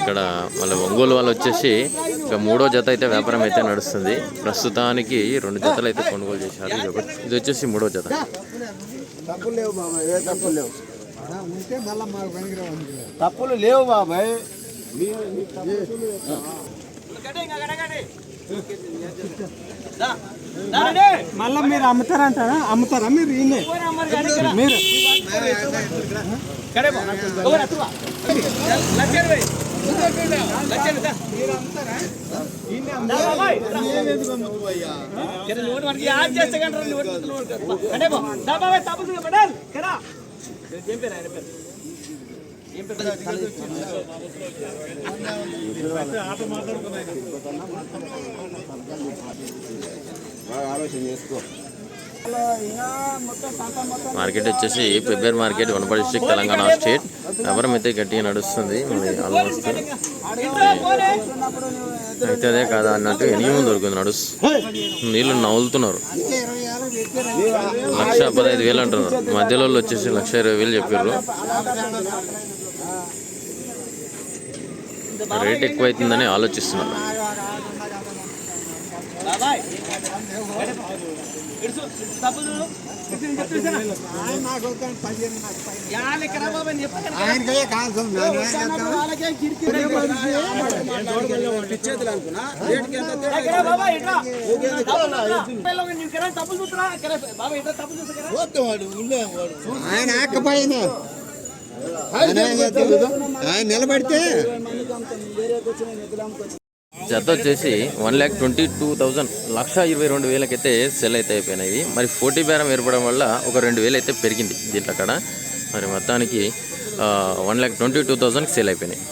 ఇక్కడ మళ్ళీ ఒంగోలు వాళ్ళు వచ్చేసి ఇక మూడో జత అయితే వ్యాపారం అయితే నడుస్తుంది. ప్రస్తుతానికి రెండు జతలు అయితే కొనుగోలు చేశారు. ఇది వచ్చేసి మూడో జత. తప్పులు లేవు బాబాయ్. ఏ తప్పులు లేవు? బాబాయ్. మీ మీ తప్పులు మళ్ళీ మీరు అమ్ముతారంటారా అమ్ముతారా మీరు ఈయనే మీరు బాగా ఆలోచన చేసుకో మార్కెట్ వచ్చేసి Pebbair market Wanaparthy district Telangana state వ్యాపారం అయితే గట్టిగా నడుస్తుంది. మరి ఆల్మోస్ట్ అయితే అదే కాదా అన్నట్టు ఎనిమిది దొరుకుతుంది నడుస్తు నీళ్ళు నవ్వులుతున్నారు. లక్ష పదహైదు వేలు అంటున్నారు. మధ్యలో వచ్చేసి లక్ష ఇరవై వేలు చెప్పారు రేట్ ఎక్కువ అవుతుందని ఆలోచిస్తున్నారు. నాకు అనుకున్నా ఆయన ఆకపోయింది ఆయన ఆయన నిలబడితే జత వచ్చేసి one lakh twenty two thousand లక్ష ఇరవై రెండు వేలకైతే సెల్ అయితే అయిపోయినాయి. మరి పోటీ బేరం ఏర్పడడం వల్ల ఒక రెండు వేలు అయితే పెరిగింది దీంట్లో అక్కడ. మరి మొత్తానికి వన్ ల్యాక్ ట్వంటీ టూ థౌజండ్కి సేల్ అయిపోయినాయి.